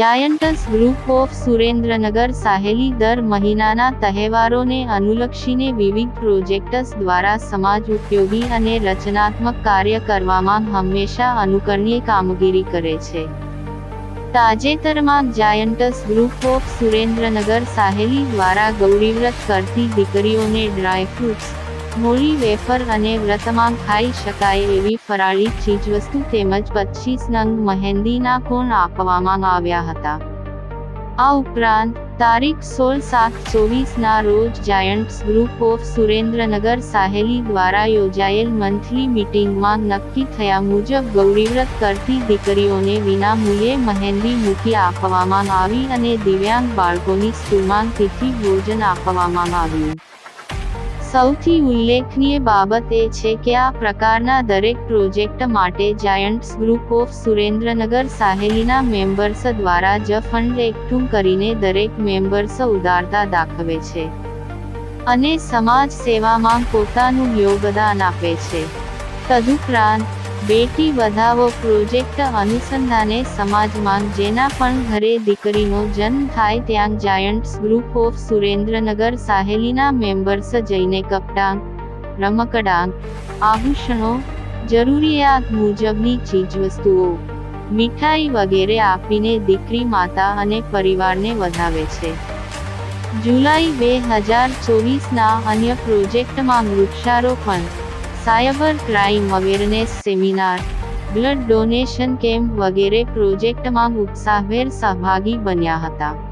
Giants group of Surendranagar Saheli દર મહિનાના તહેવારોને અનુલક્ષીને વિવિધ પ્રોજેક્ટ્સ દ્વારા સમાજ ઉપયોગી અને રચનાત્મક કાર્ય કરવામાં હંમેશા અનુકરણીય કામગીરી કરે છે તાજેતરમાં giants group of Surendranagar Saheli દ્વારા ગૌરીવ્રત કરતી દીકરીઓને ડ્રાયફ્રૂટ્સ મોળી વેફર અને વ્રતમાં ખાઈ શકાય એવી ફરાળી ચીજવસ્તુ તેમજ પચીસ નંગ મહેંદીના કોણ આપવામાં આવ્યા હતા. આ ઉપરાંત, તારીખ સોળ સાત ચોવીસના રોજ giants group of Surendranagar Saheli દ્વારા યોજાયેલ મંથલી મીટિંગમાં નક્કી થયા મુજબ ગૌરીવ્રત કરતી દીકરીઓને વિનામૂલ્યે મહેંદી મૂકી આપવામાં આવી અને દિવ્યાંગ બાળકોની સ્કૂલમાં તિથિ ભોજન આપવામાં આવ્યું. સૌથી ઉલ્લેખનીય બાબત એ છે કે આ પ્રકારના દરેક પ્રોજેક્ટ માટે જાયન્ટ્સ ગ્રુપ ઓફ સુરેન્દ્રનગર સાહેલીના મેમ્બર્સ દ્વારા જ ફંડ એકઠું કરીને દરેક મેમ્બર્સ ઉદારતા દાખવે છે. અને સમાજ સેવામાં પોતાનું યોગદાન આપે છે. તદુપરાંત બેટી વધાવો પ્રોજેક્ટ અનુસંધાને સમાજમાં જેના પણ ઘરે દીકરીનો જન્મ થાય ત્યાં જાયન્ટ્સ ગ્રુપ ઓફ સુરેન્દ્રનગર સાહેલીના મેમ્બર્સ જઈને કપડાં, રમકડાં, આભૂષણો, જરૂરિયાત મુજબની ચીજવસ્તુઓ, મીઠાઈ વગેરે આપીને દીકરી માતા અને પરિવારને વધાવે છે. જુલાઈ બે હજાર ચોવીસના અન્ય પ્રોજેક્ટમાં વૃક્ષારોપણ cyber crime awareness seminar blood donation camp વગેરે પ્રોજેક્ટમાં ઉત્સાહભેર સહભાગી બન્યા હતા.